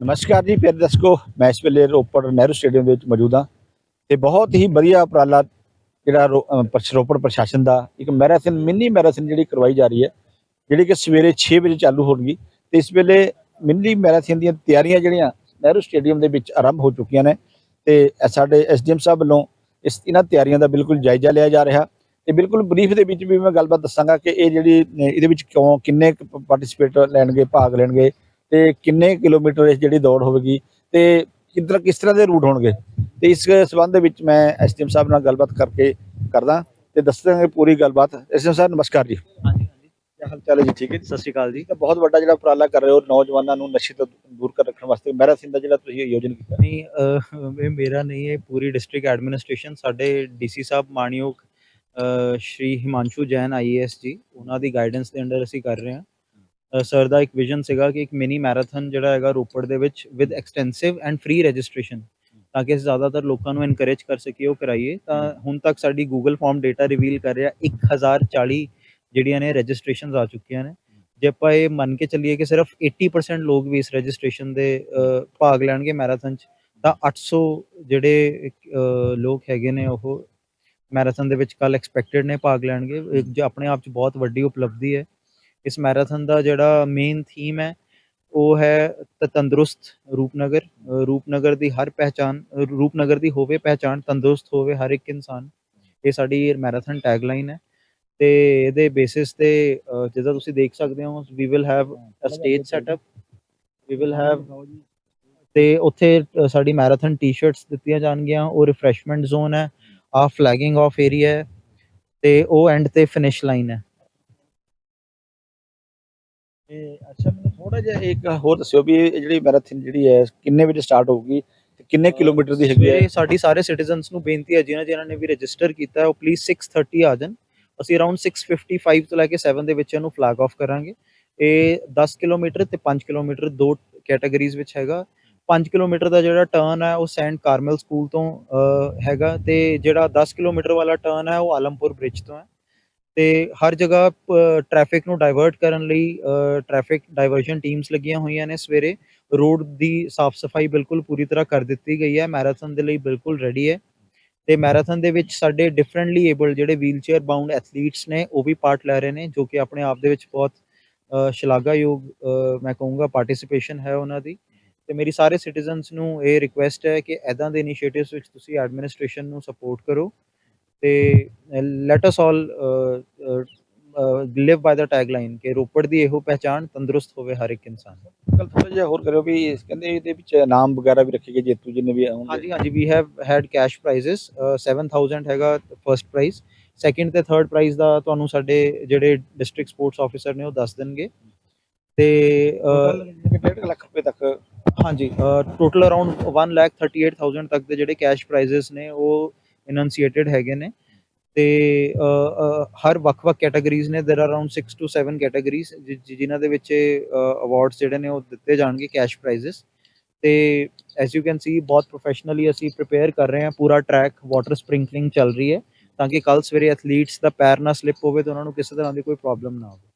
ਨਮਸਕਾਰ ਜੀ ਪਿਆਰੇ ਦਰਸ਼ਕੋ ਮੈਂ ਇਸ ਵੇਲੇ ਰੋਪੜ ਨਹਿਰੂ ਸਟੇਡੀਅਮ ਦੇ ਵਿੱਚ ਮੌਜੂਦ ਹਾਂ ਤੇ ਬਹੁਤ ਹੀ ਵਧੀਆ ਉਪਰਾਲਾ ਜਿਹੜਾ ਰੋ- ਅਹ ਰੋਪੜ ਪ੍ਰਸ਼ਾਸਨ ਦਾ ਇੱਕ ਮੈਰਾਥਨ, ਮਿੰਨੀ ਮੈਰਾਥਨ ਜਿਹੜੀ ਕਰਵਾਈ ਜਾ ਰਹੀ ਹੈ, ਜਿਹੜੀ ਕਿ ਸਵੇਰੇ 6 ਵਜੇ ਚਾਲੂ ਹੋਣਗੀ ਤੇ ਇਸ ਵੇਲੇ ਮਿੰਨੀ ਮੈਰਾਥਨ ਦੀਆਂ ਤਿਆਰੀਆਂ ਜਿਹੜੀਆਂ ਨਹਿਰੂ ਸਟੇਡੀਅਮ ਦੇ ਵਿੱਚ ਆਰੰਭ ਹੋ ਚੁੱਕੀਆਂ ਨੇ ਤੇ ਇਹ ਸਾਡੇ ਐਸਡੀਐਮ ਸਾਹਿਬ ਵੱਲੋਂ ਇਸ, ਇਹਨਾਂ ਤਿਆਰੀਆਂ ਦਾ ਬਿਲਕੁਲ ਜਾਇਜ਼ਾ ਲਿਆ ਜਾ ਰਿਹਾ ਤੇ ਬਿਲਕੁਲ ਬਰੀਫ ਦੇ ਵਿੱਚ ਵੀ ਮੈਂ ਗੱਲਬਾਤ ਦੱਸਾਂਗਾ ਕਿ ਇਹ ਜਿਹੜੀ ਇਹਦੇ ਵਿੱਚ ਕਿਉਂ, ਕਿੰਨੇ ਪਾਰਟਿਸਿਪੇਟ ਲੈਣਗੇ, ਭਾਗ ਲੈਣਗੇ ਤੇ ਕਿੰਨੇ ਕਿਲੋਮੀਟਰ ਇਸ ਜਿਹੜੀ ਦੌੜ ਹੋਵੇਗੀ ਤੇ ਕਿੱਧਰ ਕਿਸ ਤਰ੍ਹਾਂ ਦੇ ਰੂਟ ਹੋਣਗੇ? ਤੇ ਇਸ ਸਬੰਧ ਦੇ ਵਿੱਚ ਮੈਂ ਐਸਟੀਐਮ ਸਾਹਿਬ ਨਾਲ ਗੱਲਬਾਤ ਕਰਕੇ ਕਰਦਾ ਤੇ ਦੱਸਾਂਗੇ ਪੂਰੀ ਗੱਲਬਾਤ। ਐਸਟੀਐਮ ਸਾਹਿਬ ਨਮਸਕਾਰ ਜੀ। ਹਾਂਜੀ ਹਾਂਜੀ। ਹਾਲ ਚਾਲ ਜੀ? ਠੀਕ ਹੈ ਸਤਿ ਸ਼੍ਰੀ ਅਕਾਲ ਜੀ। ਤਾਂ ਬਹੁਤ ਵੱਡਾ ਜਿਹੜਾ ਉਪਰਾਲਾ ਕਰ ਰਹੇ ਹੋ ਨੌਜਵਾਨਾਂ ਨੂੰ ਨਸ਼ੇ ਤੋਂ ਦੂਰ ਕਰ ਰੱਖਣ ਵਾਸਤੇ। ਮੈਰਾਥਨ ਦਾ ਜਿਹੜਾ ਤੁਸੀਂ ਆਯੋਜਨ ਕੀਤਾ। ਨਹੀਂ ਇਹ ਮੇਰਾ ਨਹੀਂ ਹੈ ਪੂਰੀ ਡਿਸਟ੍ਰਿਕਟ ਐਡਮਿਨਿਸਟ੍ਰੇਸ਼ਨ। ਸਾਡੇ ਡੀਸੀ ਸਾਹਿਬ ਮਾਨਯੋਗ ਸ਼੍ਰੀ ਹਿਮਾਂਸ਼ੂ ਜੈਨ ਆਈਏਐਸ ਜੀ ਉਹਨਾਂ ਦੀ ਗਾਈਡੈਂਸ ਦੇ ਅੰਡਰ ਅਸੀਂ ਕਰ ਰਹੇ ਹਾਂ। ਸਰ ਦਾ ਇੱਕ ਵਿਜ਼ਨ ਸੀਗਾ ਕਿ ਇੱਕ ਮਿਨੀ ਮੈਰਾਥਨ ਜਿਹੜਾ ਹੈਗਾ ਰੋਪੜ ਦੇ ਵਿੱਚ with extensive and free registration ਤਾਂ ਕਿ ਅਸੀਂ ਜ਼ਿਆਦਾਤਰ ਲੋਕਾਂ ਨੂੰ ਐਨਕਰੇਜ ਕਰ ਸਕੀਏ, ਉਹ ਕਰਾਈਏ। ਤਾਂ ਹੁਣ ਤੱਕ ਸਾਡੀ ਗੂਗਲ ਫਾਰਮ ਡੇਟਾ ਰਿਵੀਲ ਕਰ ਰਿਹਾ 1040 ਜਿਹੜੀਆਂ ਨੇ ਰਜਿਸਟ੍ਰੇਸ਼ਨਸ ਆ ਚੁੱਕੀਆਂ ਨੇ। ਜੇ ਆਪਾਂ ਇਹ ਮੰਨ ਕੇ ਚੱਲੀਏ ਕਿ ਸਿਰਫ 80% ਲੋਕ ਵੀ ਇਸ ਰਜਿਸਟ੍ਰੇਸ਼ਨ ਦੇ ਭਾਗ ਲੈਣਗੇ ਮੈਰਾਥਨ 'ਚ, ਤਾਂ 800 ਜਿਹੜੇ ਲੋਕ ਹੈਗੇ ਨੇ ਉਹ ਮੈਰਾਥਨ ਦੇ ਵਿੱਚ ਕੱਲ ਐਕਸਪੈਕਟਡ ਨੇ ਭਾਗ ਲੈਣਗੇ। ਇਹ ਜੋ ਆਪਣੇ ਆਪ 'ਚ ਬਹੁਤ ਵੱਡੀ ਉਪਲਬਧੀ ਹੈ। ਇਸ ਮੈਰਾਥਨ ਦਾ ਜਿਹੜਾ ਮੇਨ ਥੀਮ ਹੈ, ਉਹ ਹੈ ਤੰਦਰੁਸਤ ਰੂਪਨਗਰ ਰੂਪਨਗਰ ਦੀ ਹਰ ਪਹਿਚਾਨ ਰੂਪਨਗਰ ਦੀ ਹੋਵੇ ਪਹਿਚਾਨ ਤੰਦਰੁਸਤ ਹੋਵੇ ਹਰ ਇੱਕ ਇਨਸਾਨ, ਇਹ ਸਾਡੀ ਮੈਰਾਥਨ ਟੈਗਲਾਈਨ ਹੈ ਤੇ ਇਹਦੇ ਬੇਸਿਸ ਤੇ ਜਿੱਦਾਂ ਤੁਸੀਂ ਦੇਖ ਸਕਦੇ ਹੋ we will have a stage setup we will have ਤੇ ਉੱਥੇ ਸਾਡੀ ਮੈਰਾਥਨ ਟੀ-ਸ਼ਰਟਸ ਦਿੱਤੀਆਂ ਜਾਣਗੀਆਂ, ਉਹ ਰਿਫਰੈਸ਼ਮੈਂਟ ਜ਼ੋਨ ਹੈ ਆ ਫਲੈਗਿੰਗ ਆਫ ਏਰੀਆ ਹੈ ਤੇ ਉਹ ਐਂਡ ਤੇ ਫਿਨਿਸ਼ ਲਾਈਨ ਹੈ। ਤੇ ਅੱਛਾ ਮੈਨੂੰ ਥੋੜਾ ਜਿਹਾ ਇੱਕ ਹੋਰ ਦੱਸਿਓ ਵੀ ਇਹ ਜਿਹੜੀ ਮੈਰਾਥਨ ਜਿਹੜੀ ਹੈ ਕਿੰਨੇ ਵਜੇ ਸਟਾਰਟ ਹੋਊਗੀ ਤੇ ਕਿੰਨੇ ਕਿਲੋਮੀਟਰ ਦੀ ਹੈਗੀ ਹੈ? ਸਵੇਰੇ ਸਾਡੀ ਸਾਰੇ ਸਿਟੀਜ਼ਨਸ ਨੂੰ ਬੇਨਤੀ ਹੈ ਜਿਨ੍ਹਾਂ ਜਿਨ੍ਹਾਂ ਨੇ ਵੀ ਰਜਿਸਟਰ ਕੀਤਾ ਹੈ ਉਹ ਪਲੀਜ਼ 6:30 ਆ ਜਾਣ। ਅਸੀਂ ਅਰਾਊਂਡ 6:55 ਤੋਂ ਲੈ ਕੇ 7 ਦੇ ਵਿੱਚ ਇਹਨੂੰ ਫਲੈਗ ਆਫ ਕਰਾਂਗੇ। ਇਹ 10 ਕਿਲੋਮੀਟਰ ਤੇ 5 ਕਿਲੋਮੀਟਰ ਦੋ ਕੈਟਾਗਰੀਜ਼ ਵਿੱਚ ਹੈਗਾ। 5 ਕਿਲੋਮੀਟਰ ਦਾ ਜਿਹੜਾ ਟਰਨ ਹੈ ਉਹ ਸੈਂਟ ਕਾਰਮਲ ਸਕੂਲ ਤੋਂ ਹੈਗਾ ਤੇ ਜਿਹੜਾ 10 ਕਿਲੋਮੀਟਰ ਵਾਲਾ ਟਰਨ ਹੈ ਉਹ ਆਲਮਪੁਰ ਬ੍ਰਿਜ ਤੋਂ ਹੈ। ਤੇ ਹਰ ਜਗ੍ਹਾ ਟ੍ਰੈਫਿਕ ਨੂੰ ਡਾਇਵਰਟ ਕਰਨ ਲਈ ਟ੍ਰੈਫਿਕ ਡਾਇਵਰਸ਼ਨ ਟੀਮਸ ਲੱਗੀਆਂ ਹੋਈਆਂ ਨੇ ਸਵੇਰੇ। ਰੋਡ ਦੀ ਸਾਫ਼ ਸਫ਼ਾਈ ਬਿਲਕੁਲ ਪੂਰੀ ਤਰ੍ਹਾਂ ਕਰ ਦਿੱਤੀ ਗਈ ਹੈ। ਮੈਰਾਥਨ ਦੇ ਲਈ ਬਿਲਕੁਲ ਰੈਡੀ ਹੈ। ਤੇ ਮੈਰਾਥਨ ਦੇ ਵਿੱਚ ਸਾਡੇ ਡਿਫਰੈਂਟਲੀ ਏਬਲਡ ਜਿਹੜੇ ਵੀਲਚੇਅਰ ਬਾਉਂਡ ਐਥਲੀਟਸ ਨੇ, ਉਹ ਵੀ ਪਾਰਟ ਲੈ ਰਹੇ ਨੇ, ਜੋ ਕਿ ਆਪਣੇ ਆਪ ਦੇ ਵਿੱਚ ਬਹੁਤ ਸ਼ਲਾਘਾਯੋਗ ਮੈਂ ਕਹੂੰਗਾ ਪਾਰਟਿਸਿਪੇਸ਼ਨ ਹੈ ਉਹਨਾਂ ਦੀ। ਤੇ ਮੇਰੀ ਸਾਰੇ ਸਿਟੀਜ਼ਨਸ ਨੂੰ ਇਹ ਰਿਕੁਐਸਟ ਹੈ ਕਿ ਐਦਾਂ ਦੇ ਇਨੀਸ਼ੀਏਟਿਵਸ ਵਿੱਚ ਤੁਸੀਂ ਐਡਮਿਨਿਸਟ੍ਰੇਸ਼ਨ ਨੂੰ ਸਪੋਰਟ ਕਰੋ। ਤੇ let us all live by the tagline ਕਿ ਰੋਪੜ ਦੀ ਇਹੋ ਪਹਿਚਾਨ ਤੰਦਰੁਸਤ ਹੋਵੇ ਹਰ ਇੱਕ ਇਨਸਾਨ। ਕੱਲ ਥੋੜਾ ਜਿਹਾ ਹੋਰ ਕਰਿਓ ਵੀ ਇਸ- ਕਹਿੰਦੇ ਇਹਦੇ ਵਿੱਚ ਨਾਮ ਵਗੈਰਾ ਵੀ ਰੱਖੇ ਗਏ ਜੇਤੂ ਜਿੰਨੇ ਵੀ ਹੋਣਗੇ ਹਾਂਜੀ ਹਾਂਜੀ we have had cash prizes 7000 ਹੈਗਾ ਫਰਸਟ ਪ੍ਰਾਈਜ਼ ਸੈਕਿੰਡ ਤੇ ਥਰਡ ਪ੍ਰਾਈਜ਼ ਦਾ ਤੁਹਾਨੂੰ ਸਾਡੇ ਜਿਹੜੇ ਡਿਸਟ੍ਰਿਕਟ ਸਪੋਰਟਸ ਆਫੀਸਰ ਨੇ ਉਹ ਦੱਸ ਦੇਣਗੇ। ਤੇ ਅਹ, Total 1.5 ਲੱਖ ਰੁਪਏ ਤੱਕ। ਹਾਂਜੀ ਟੋਟਲ ਅਰਾਊਂਡ 138000 ਤੱਕ ਦੇ ਜਿਹੜੇ ਕੈਸ਼ ਪ੍ਰਾਈਜ਼ਸ ਨੇ ਉਹ ਇਨੰਸੀਏਟਡ ਹੈਗੇ ਨੇ ਤੇ ਅਹ, ਅਹ, ਹਰ ਵੱਖ-ਵੱਖ ਕੈਟਾਗਰੀਜ਼ ਨੇ देयर ਅਰਾਊਂਡ 6 ਟੂ 7 ਕੈਟਾਗਰੀਜ਼ ਜਿਨ੍ਹਾਂ ਦੇ ਵਿੱਚ ਅਵਾਰਡਸ ਜਿਹੜੇ ਨੇ ਉਹ ਦਿੱਤੇ ਜਾਣਗੇ ਕੈਸ਼ ਪ੍ਰਾਈਜ਼ਸ ਤੇ ਐਸ ਯੂ ਕੈਨ ਸੀ ਬਹੁਤ ਪ੍ਰੋਫੈਸ਼ਨਲੀ ਅਸੀਂ ਪ੍ਰਿਪੇਅਰ ਕਰ ਰਹੇ ਹਾਂ ਪੂਰਾ ਟਰੈਕ ਵਾਟਰ ਸਪ੍ਰਿੰਕਲਿੰਗ ਚੱਲ ਰਹੀ ਹੈ ਤਾਂ ਕਿ ਕੱਲ ਸਵੇਰੇ ਐਥਲੀਟਸ ਦਾ ਪੈਰ ਨਾ ਸਲਿਪ ਹੋਵੇ ਤੇ ਉਹਨਾਂ ਨੂੰ ਕਿਸੇ ਤਰ੍ਹਾਂ ਦੀ ਕੋਈ ਪ੍ਰੋਬਲਮ ਨਾ ਹੋਵੇ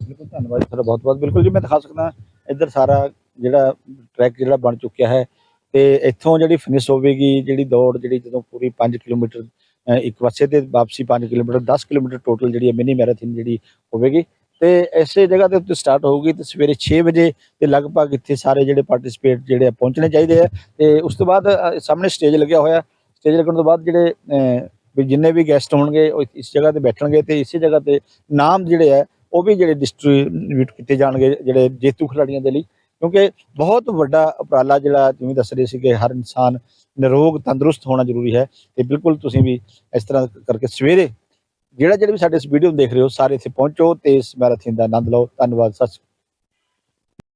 ਬਿਲਕੁਲ ਧੰਨਵਾਦ ਜੀ ਤੁਹਾਡਾ ਬਹੁਤ ਬਹੁਤ ਬਿਲਕੁਲ ਜੀ ਮੈਂ ਦਿਖਾ ਸਕਦਾ ਇੱਧਰ ਸਾਰਾ ਜਿਹੜਾ ਟਰੈਕ ਜਿਹੜਾ ਬਣ ਚੁੱਕਿਆ ਹੈ ਤੇ ਇੱਥੋਂ ਜਿਹੜੀ ਫਿਨਿਸ਼ ਹੋਵੇਗੀ, ਜਿਹੜੀ ਦੌੜ ਜਿਹੜੀ ਜਦੋਂ ਪੂਰੀ 5 ਕਿਲੋਮੀਟਰ ਇੱਕ ਪਾਸੇ ਤੇ ਵਾਪਸੀ 5 ਕਿਲੋਮੀਟਰ 10 ਕਿਲੋਮੀਟਰ ਟੋਟਲ ਜਿਹੜੀ ਹੈ ਮਿਨੀ ਮੈਰਾਥਨ ਜਿਹੜੀ ਹੋਵੇਗੀ। ਤੇ ਇਸੇ ਜਗ੍ਹਾ ਦੇ ਉੱਤੇ ਸਟਾਰਟ ਹੋਊਗੀ ਤੇ ਸਵੇਰੇ 6 ਵਜੇ ਤੇ ਲਗਭਗ ਇੱਥੇ ਸਾਰੇ ਜਿਹੜੇ ਪਾਰਟਿਸਿਪੇਟ ਜਿਹੜੇ ਆ ਪਹੁੰਚਣੇ ਚਾਹੀਦੇ ਆ। ਤੇ ਉਸ ਤੋਂ ਬਾਅਦ ਸਾਹਮਣੇ ਸਟੇਜ ਲੱਗਿਆ ਹੋਇਆ। ਸਟੇਜ ਲੱਗਣ ਤੋਂ ਬਾਅਦ ਜਿਹੜੇ ਵੀ ਜਿੰਨੇ ਵੀ ਗੈਸਟ ਹੋਣਗੇ, ਉਹ ਇਸ ਜਗ੍ਹਾ ਤੇ ਬੈਠਣਗੇ ਤੇ ਇਸੇ ਜਗ੍ਹਾ ਤੇ ਨਾਮ ਜਿਹੜੇ ਆ, ਉਹ ਵੀ ਜਿਹੜੇ ਡਿਸਟ੍ਰੀਬਿਊਟ ਕੀਤੇ ਜਾਣਗੇ ਜਿਹੜੇ ਜੇਤੂ ਖਿਡਾਰੀਆਂ ਦੇ ਲਈ। ਕਿਉਂਕਿ ਬਹੁਤ ਵੱਡਾ ਉਪਰਾਲਾ ਜਿਹੜਾ ਜਿਵੇਂ ਦੱਸ ਰਹੇ ਸੀ ਕਿ ਹਰ ਇਨਸਾਨ ਨਿਰੋਗ, ਤੰਦਰੁਸਤ ਹੋਣਾ ਜ਼ਰੂਰੀ ਹੈ। ਤੇ ਬਿਲਕੁਲ ਤੁਸੀਂ ਵੀ ਇਸ ਤਰ੍ਹਾਂ ਕਰਕੇ ਸਵੇਰੇ ਜਿਹੜਾ ਜਿਹੜੇ ਵੀ ਸਾਡੇ ਇਸ ਵੀਡੀਓ ਨੂੰ ਦੇਖ ਰਹੇ ਹੋ, ਸਾਰੇ ਇੱਥੇ ਪਹੁੰਚੋ ਤੇ ਇਸ ਮੈਰਾਥਨ ਦਾ ਆਨੰਦ ਲਓ। ਧੰਨਵਾਦ, ਸਤਿ ਸ਼੍ਰੀ ਅਕਾਲ।